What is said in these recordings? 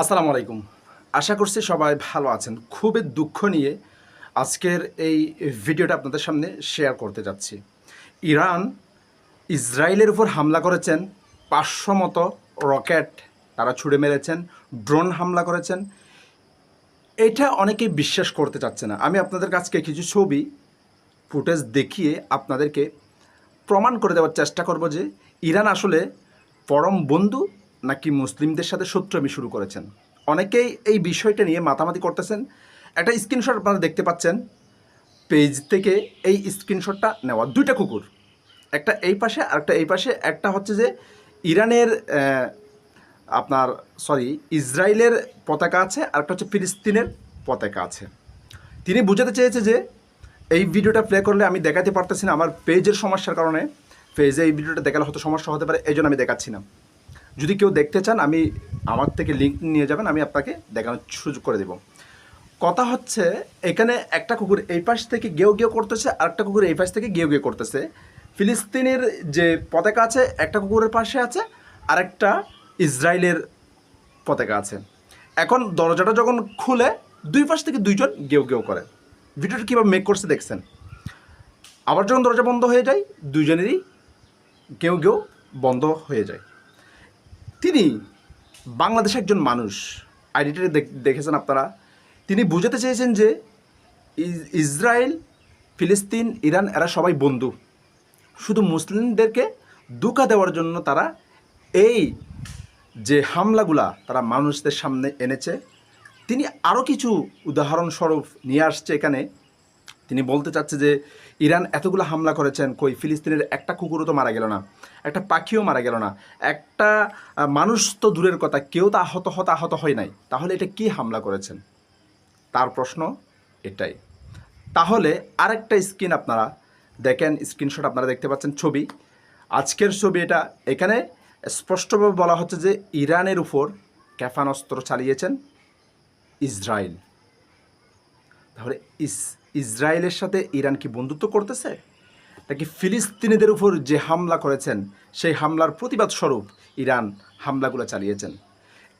আসসালামু আলাইকুম। আশা করছি সবাই ভালো আছেন। খুবই দুঃখ নিয়ে আজকের এই ভিডিওটা আপনাদের সামনে শেয়ার করতে যাচ্ছি। ইরান ইসরায়েলের উপর হামলা করেছেন, পাঁচশো মতো রকেট তারা ছুড়ে মেরেছেন ড্রোন হামলা করেছেন। এটা অনেকেই বিশ্বাস করতে চাচ্ছে না। আমি আপনাদের কাছকে কিছু ছবি, ফুটেজ দেখিয়ে আপনাদেরকে প্রমাণ করে দেওয়ার চেষ্টা করব যে ইরান আসলে পরম বন্ধু নাকি মুসলিমদের সাথে শত্রুমি শুরু করেছেন? অনেকেই এই বিষয়টা নিয়ে মাতামাতি করতেছেন। একটা স্ক্রিনশট আপনারা দেখতে পাচ্ছেন। পেজ থেকে এই স্ক্রিনশটটা নেওয়া দুইটা কুকুর। একটা এই পাশে আর একটা এই পাশে। একটা হচ্ছে যে ইরানের আপনার সরি ইসরায়েলের পতাকা আছে আর একটা হচ্ছে ফিলিস্তিনের পতাকা আছে। তিনি বুঝাতে চেয়েছে যে এই ভিডিওটা প্লে করলে আমি দেখাতে পারতেছি না, আমার পেজের সমস্যার কারণে। পেজে এই ভিডিওটা দেখালে হয়তো সমস্যা হতে পারে, এই জন্য আমি দেখাচ্ছি না। যদি কেউ দেখতে চান, আমি আমার থেকে লিঙ্ক নিয়ে যাবেন, আমি আপনাকে দেখানোর সুযোগ করে দেব। কথা হচ্ছে, এখানে একটা কুকুর এই পাশ থেকে গেও গেও করতেছে, আর একটা কুকুর এই পাশ থেকে গেও গেও করতেছে। ফিলিস্তিনের যে পতাকা আছে, একটা কুকুরের পাশে আছে, আর একটা ইসরায়েলের পতাকা আছে। এখন দরজাটা যখন খুলে, দুই পাশ থেকে দুইজন গেও গেও করে। ভিডিওটা কীভাবে মেক করছে দেখছেন? আবার যখন দরজা বন্ধ হয়ে যায় দুজনেরই কেউ কেউ বন্ধ হয়ে যায়। তিনি বাংলাদেশের একজন মানুষ। আইডিটা দেখেছেন আপনারা। তিনি বুঝাতে চেয়েছেন যে ইস- ইসরায়েল, ফিলিস্তিন, ইরান এরা সবাই বন্ধু। শুধু মুসলিমদেরকে দুকা দেওয়ার জন্য তারা এই যে হামলাগুলা তারা মানুষদের সামনে এনেছে, তিনি আরও কিছু উদাহরণস্বরূপ নিয়ে আসছে এখানে। তিনি বলতে চাচ্ছে যে, ইরান এতগুলো হামলা করেছেন, কই, ফিলিস্তিনের একটা কুকুরও তো মারা গেল না, একটা পাখিও মারা গেল না, একটা মানুষ তো দূরের কথা, কেউ তো আহত হত, আহত হয় নাই, তাহলে এটা কি হামলা করেছেন? তার প্রশ্ন এটাই। তাহলে আরেকটা স্ক্রিন আপনারা দেখেন, স্ক্রিনশট আপনারা দেখতে পাচ্ছেন ছবি। আজকের ছবি এটা। এখানে স্পষ্টভাবে বলা হচ্ছে যে, ইরানের উপর ক্ষেপণাস্ত্র চালিয়েছেন ইসরায়েল। তাহলে ইস ইসরায়েলের সাথে ইরান কি বন্ধুত্ব করতেছে? নাকি ফিলিস্তিনিদের উপর যে হামলা করেছেন, সেই হামলার প্রতিবাদ স্বরূপ ইরান হামলাগুলো চালিয়েছেন?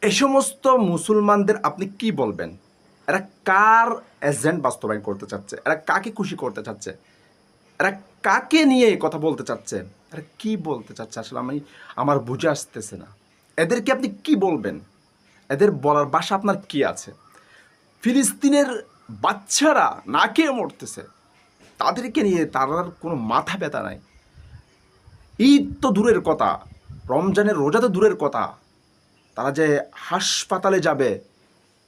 এ সমস্ত মুসলমানদের আপনি কি বলবেন? এরা কার এজেন্ট বাস্তবায়ন করতে চাচ্ছে? এরা কাকে খুশি করতে চাচ্ছে? এরা কাকে নিয়ে কথা বলতে চাচ্ছে? এরা কি বলতে চাচ্ছে? আসলে আমি, আমার বুঝে আসতেছে না। এদেরকে আপনি কি বলবেন? এদের বলার বাসা আপনার কি আছে? ফিলিস্তিনের বাচ্চারা না খেয়ে মরতেছে, তাদেরকে নিয়ে তার কোনো মাথা ব্যথা নাই। ঈদ তো দূরের কথা, রমজানের রোজা তো দূরের কথা। তারা যে হাসপাতালে যাবে,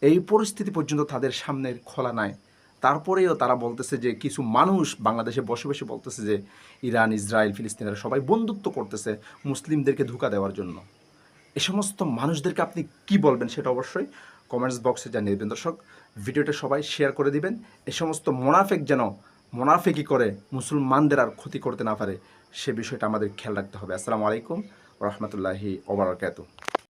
এই পরিস্থিতি পর্যন্ত তাদের সামনে খোলা নাই। তারপরেও তারা বলতেছে যে, কিছু মানুষ বাংলাদেশে বসে বসে বলতেছে যে, ইরান, ইসরায়েল, ফিলিস্তিনেরা সবাই বন্ধুত্ব করতেছে মুসলিমদেরকে ধোকা দেওয়ার জন্য। এ সমস্ত মানুষদেরকে আপনি কি বলবেন সেটা অবশ্যই কমেন্টস বক্সে জানিয়ে দেবেন। দর্শক, ভিডিওটা সবাই শেয়ার করে দিবেন। এ সমস্ত মোনাফেক যেন মোনাফেকি করে মুসলমানদের আর ক্ষতি করতে না পারে, সে বিষয়টা আমাদের খেয়াল রাখতে হবে। আসসালামু আলাইকুম রহমতুল্লাহি ওবরাকাতু